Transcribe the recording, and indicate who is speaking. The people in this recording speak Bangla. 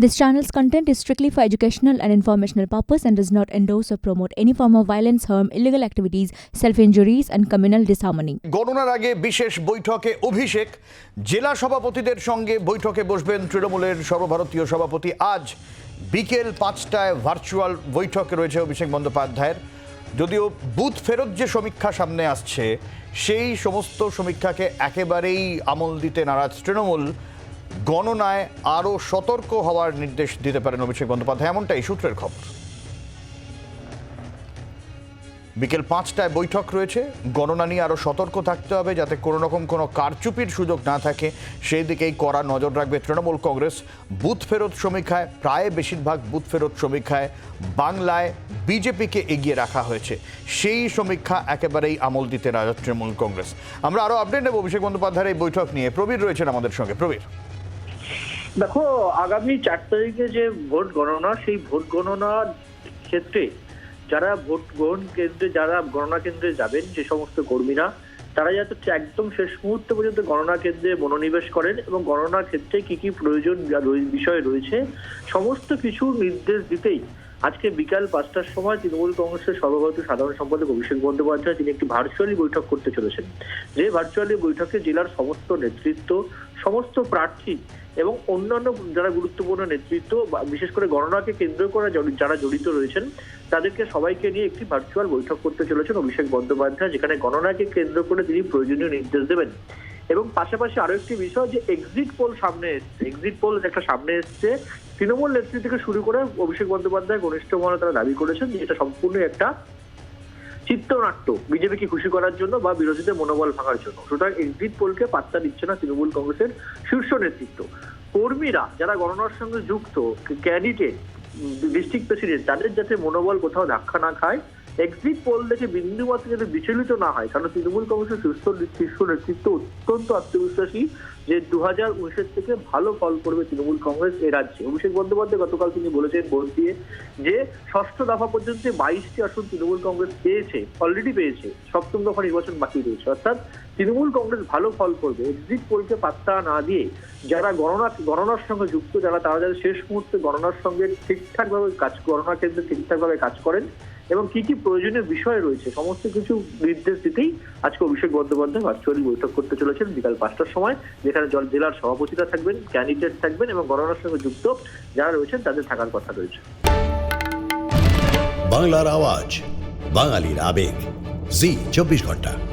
Speaker 1: This channel's content is strictly for educational and informational purpose and does not endorse or promote any form of violence, harm, illegal activities, self-injuries and communal disharmony.
Speaker 2: গণনার আগে বিশেষ বৈঠকে অভিষেক জেলা সভাপতিদের সঙ্গে বৈঠকে বসবেন তৃণমূলের সর্বভারতীয় সভাপতি আজ বিকেল পাঁচটায় ভার্চুয়াল বৈঠক রয়েছে অভিষেক বন্দ্যোপাধ্যায়ের যদিও বুথ ফেরত যে সমীক্ষা সামনে আসছে সেই সমস্ত সমীক্ষাকে একেবারেই আমল দিতে নারাজ তৃণমূল গণনায় আরও সতর্ক হওয়ার নির্দেশ দিতে পারেন অভিষেক বন্দ্যোপাধ্যায়, এমনটাই সূত্রের খবর। বিকেল পাঁচটায় বৈঠক রয়েছে। গণনা নিয়ে আরও সতর্ক থাকতে হবে যাতে কোনো রকম কোনো কারচুপির সুযোগ না থাকে। সেই দিকেই কড়া নজর রাখবে তৃণমূল কংগ্রেস। বুথ ফেরত সমীক্ষায়, প্রায় বেশিরভাগ বুথ ফেরত সমীক্ষায় বাংলায় বিজেপিকে এগিয়ে রাখা হয়েছে। সেই সমীক্ষা একেবারেই আমল দিতে রাজা তৃণমূল কংগ্রেস। আমরা আরও আপডেট নেব অভিষেক বন্দ্যোপাধ্যায়ের এই বৈঠক নিয়ে। প্রবীর রয়েছেন আমাদের সঙ্গে। প্রবীর।
Speaker 3: দেখো, আগামী চার তারিখে যে ভোট গণনা, সেই ভোট গণনার ক্ষেত্রে যারা ভোট গ্রহণ কেন্দ্রে, যারা গণনা কেন্দ্রে যাবেন, যে সমস্ত কর্মীরা, তারা যাতে একদম শেষ মুহূর্ত পর্যন্ত গণনা কেন্দ্রে মনোনিবেশ করেন এবং গণনার ক্ষেত্রে কি কি প্রয়োজন বিষয় রয়েছে, সমস্ত কিছু নির্দেশ দিতেই আজকে বিকাল পাঁচটার সময় তৃণমূল কংগ্রেসের সর্বভারতীয় সাধারণ সম্পাদক অভিষেক বন্দ্যোপাধ্যায় তিনি একটি ভার্চুয়ালি বৈঠক করতে চলেছেন। যে ভার্চুয়ালি বৈঠকে জেলার সমস্ত নেতৃত্ব, সমস্ত প্রার্থী এবং অন্যান্য যারা গুরুত্বপূর্ণ নেতৃত্ব বিশেষ করে গণনাকে কেন্দ্র করে যারা জড়িত রয়েছেন, তাদেরকে সবাইকে নিয়ে একটি ভার্চুয়াল বৈঠক করতে চলেছেন অভিষেক বন্দ্যোপাধ্যায়, যেখানে গণনাকে কেন্দ্র করে তিনি প্রয়োজনীয় নির্দেশ দেবেন। এবং পাশাপাশি আরও একটি বিষয় যে এক্সিট পোল সামনে এসছে। এক্সিট পোল একটা সামনে এসছে। তৃণমূল নেত্রী থেকে শুরু করে অভিষেক বন্দ্যোপাধ্যায়, ঘনিষ্ঠ মহলে তারা দাবি করেছেন যে এটা সম্পূর্ণ একটা চিত্রনাট্য, বিজেপিকে খুশি করার জন্য বা বিরোধীদের মনোবল ভাঙার জন্য। সুতরাং এক্সিট পোলকে পাত্তা দিচ্ছে না তৃণমূল কংগ্রেসের শীর্ষ নেতৃত্ব। কর্মীরা যারা গণনার সঙ্গে যুক্ত ক্যান্ডিডেট ডিস্ট্রিক্ট প্রেসিডেন্ট তাদের যাতে মনোবল কোথাও ধাক্কা না খায় এক্সিট পোল দেখে বিন্দু মাত্র যাতে বিচলিত না হয়, কারণ তৃণমূল কংগ্রেসের শীর্ষ শীর্ষ নেতৃত্ব অত্যন্ত আত্মবিশ্বাসী যে দু হাজার উনিশের থেকে ভালো ফল করবে তৃণমূল কংগ্রেস এ রাজ্যে। অভিষেক বন্দ্যোপাধ্যায় গতকাল তিনি বলেছেন ভোট দিয়ে যে, ষষ্ঠ দফা পর্যন্ত বাইশটি আসন তৃণমূল কংগ্রেস পেয়েছে অলরেডি পেয়েছে, সপ্তম দফা নির্বাচন বাকি রয়েছে। অর্থাৎ তৃণমূল কংগ্রেস ভালো ফল করবে। এক্সিট পোলকে পাত্তা না দিয়ে যারা গণনা, গণনার সঙ্গে যুক্ত, যারা তারা যারা শেষ মুহূর্তে গণনার সঙ্গে ঠিকঠাকভাবে কাজ, গণনা কেন্দ্রে ঠিকঠাকভাবে কাজ করেন এবং কি কি প্রয়োজনীয় বিষয় রয়েছে, সমস্ত কিছু নির্দেশ দিতেই আজকে অভিষেক বন্দ্যোপাধ্যায় ভার্চুয়ালি বৈঠক করতে চলেছেন বিকাল পাঁচটার সময়, যেখানে জল- জেলার সভাপতিরা থাকবেন, ক্যান্ডিডেট থাকবেন এবং গণনার সঙ্গে যুক্ত যারা রয়েছেন তাদের থাকার কথা রয়েছে।
Speaker 4: বাংলার আওয়াজ, বাঙালির আবেগ। জি, চব্বিশ ঘণ্টা।